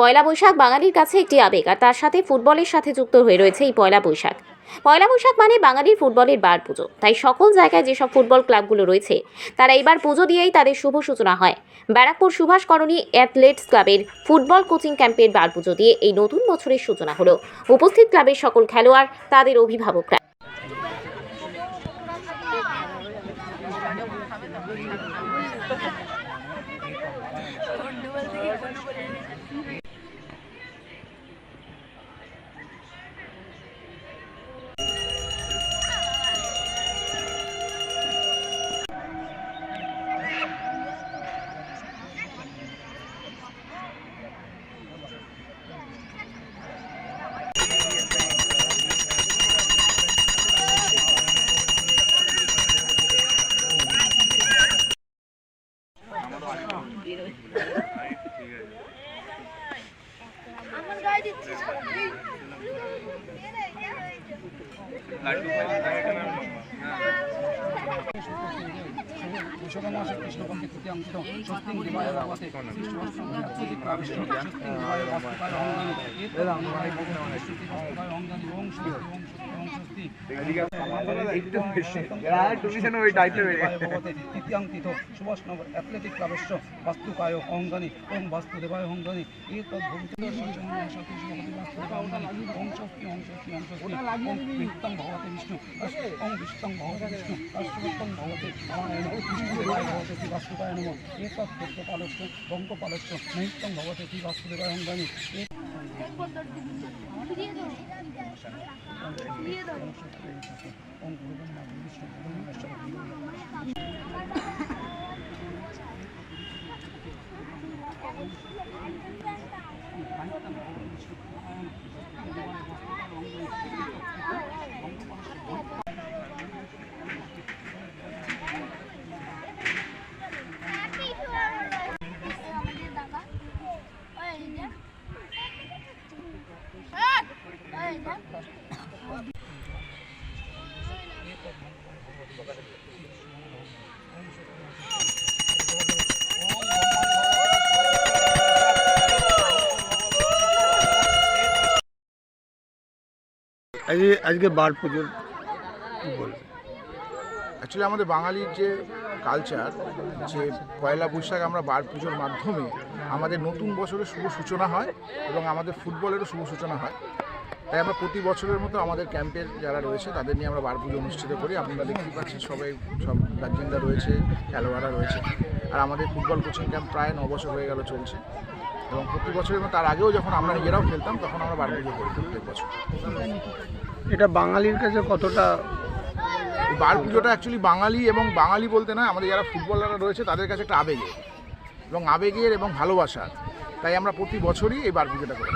পয়লা বৈশাখ বাঙালির কাছে একটি আবেগ, আর তার সাথে ফুটবলের সাথে যুক্ত হয়ে রয়েছে এই পয়লা বৈশাখ। পয়লা বৈশাখ মানে বাঙালির ফুটবলের বার পুজো। তাই সকল জায়গায় যেসব ফুটবল ক্লাবগুলো রয়েছে, তারা এইবার পুজো দিয়েই তাদের শুভ সূচনা হয়। ব্যারাকপুর সুভাষ করণী অ্যাথলেটস ক্লাবের ফুটবল কোচিং ক্যাম্পের বার পুজো দিয়ে এই নতুন বছরের সূচনা হলো। উপস্থিত ক্লাবের সকল খেলোয়াড়, তাদের অভিভাবকরা। আমার কৃষকমাসে কৃষ্ণপক্ষে তৃতীয়াংশ স্বস্তিং দিবায় তৃতীয়াং তীর্থ সুভাষনগর অ্যাথলেটিক ক্লাবস্য বাস্তুকায় অঙ্গানি ওং বাস্তুদেবায় অঙ্গানি ভবিষ্যৎ ভগবতী ওং স্বস্তি ওং ভগবতে বিষ্ণু ভগবতে বিষ্ণু ভগবতে শ্রী বাস্তুদেবায় নমঃ এতৎ ক্ষেত্রপালস্য বঙ্কপালস্য নৈত্যং ভগবতে শ্রী বাস্তুদেবায় অঙ্গানি ওং আজকে বার পুজোর অ্যাকচুয়ালি আমাদের বাঙালির যে কালচার যে পয়লা বৈশাখ আমরা বার পুজোর মাধ্যমে আমাদের নতুন বছরের শুভ সূচনা হয় এবং আমাদের ফুটবলেরও শুভ সূচনা হয়। তাই আমরা প্রতি বছরের মতো আমাদের ক্যাম্পের যারা রয়েছে তাদের নিয়ে আমরা বার পুজো অনুষ্ঠিত করি। আপনারা দেখতেই পাচ্ছেন সবাই সব গার্জেনরা রয়েছে খেলোয়াড়রা রয়েছে। আর আমাদের ফুটবল কোচিং ক্যাম্প প্রায় ন বছর হয়ে গেল চলছে। এবং প্রতি বছরের মতো তার আগেও যখন আমরা নিজেরাও খেলতাম তখন আমরা বার পুজো করি প্রত্যেক বছর। এটা বাঙালির কাছে কতটা বার পুজোটা অ্যাকচুয়ালি বাঙালি এবং বাঙালি বলতে নয় আমাদের যারা ফুটবলাররা রয়েছে তাদের কাছে একটা আবেগের এবং আবেগের এবং ভালোবাসার। তাই আমরা প্রতি বছরই এই বার পুজোটা করে